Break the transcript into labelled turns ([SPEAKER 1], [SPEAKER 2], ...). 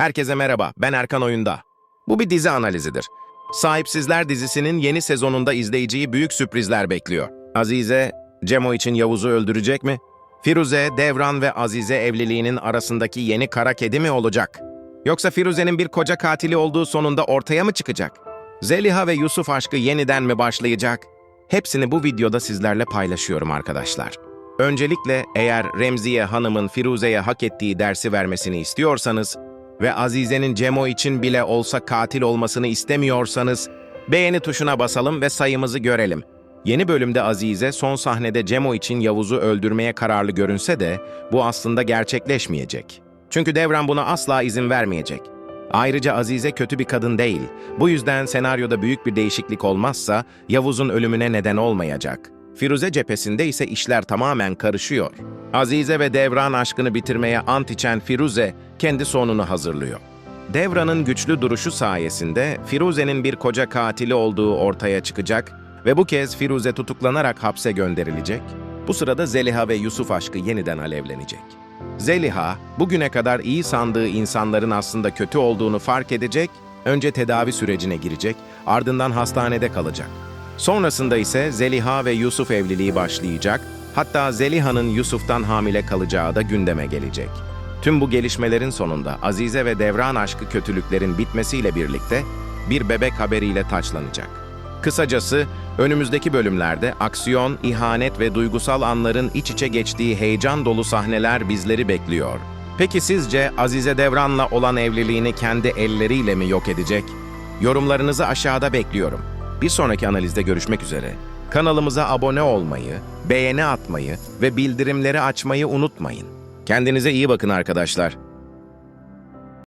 [SPEAKER 1] Herkese merhaba, ben Erkan Oyunda. Bu bir dizi analizidir. Sahipsizler dizisinin yeni sezonunda izleyiciyi büyük sürprizler bekliyor. Azize, Cemo için Yavuz'u öldürecek mi? Firuze, Devran ve Azize evliliğinin arasındaki yeni kara kedi mi olacak? Yoksa Firuze'nin bir koca katili olduğu sonunda ortaya mı çıkacak? Zeliha ve Yusuf aşkı yeniden mi başlayacak? Hepsini bu videoda sizlerle paylaşıyorum arkadaşlar. Öncelikle eğer Remziye Hanım'ın Firuze'ye hak ettiği dersi vermesini istiyorsanız ve Azize'nin Cemo için bile olsa katil olmasını istemiyorsanız beğeni tuşuna basalım ve sayımızı görelim. Yeni bölümde Azize son sahnede Cemo için Yavuz'u öldürmeye kararlı görünse de bu aslında gerçekleşmeyecek. Çünkü Devran buna asla izin vermeyecek. Ayrıca Azize kötü bir kadın değil. Bu yüzden senaryoda büyük bir değişiklik olmazsa Yavuz'un ölümüne neden olmayacak. Firuze cephesinde ise işler tamamen karışıyor. Azize ve Devran aşkını bitirmeye ant içen Firuze kendi sonunu hazırlıyor. Devran'ın güçlü duruşu sayesinde Firuze'nin bir koca katili olduğu ortaya çıkacak ve bu kez Firuze tutuklanarak hapse gönderilecek. Bu sırada Zeliha ve Yusuf aşkı yeniden alevlenecek. Zeliha, bugüne kadar iyi sandığı insanların aslında kötü olduğunu fark edecek, önce tedavi sürecine girecek, ardından hastanede kalacak. Sonrasında ise Zeliha ve Yusuf evliliği başlayacak, hatta Zeliha'nın Yusuf'tan hamile kalacağı da gündeme gelecek. Tüm bu gelişmelerin sonunda Azize ve Devran aşkı kötülüklerin bitmesiyle birlikte bir bebek haberiyle taçlanacak. Kısacası önümüzdeki bölümlerde aksiyon, ihanet ve duygusal anların iç içe geçtiği heyecan dolu sahneler bizleri bekliyor. Peki sizce Azize Devran'la olan evliliğini kendi elleriyle mi yok edecek? Yorumlarınızı aşağıda bekliyorum. Bir sonraki analizde görüşmek üzere. Kanalımıza abone olmayı, beğeni atmayı ve bildirimleri açmayı unutmayın. Kendinize iyi bakın arkadaşlar.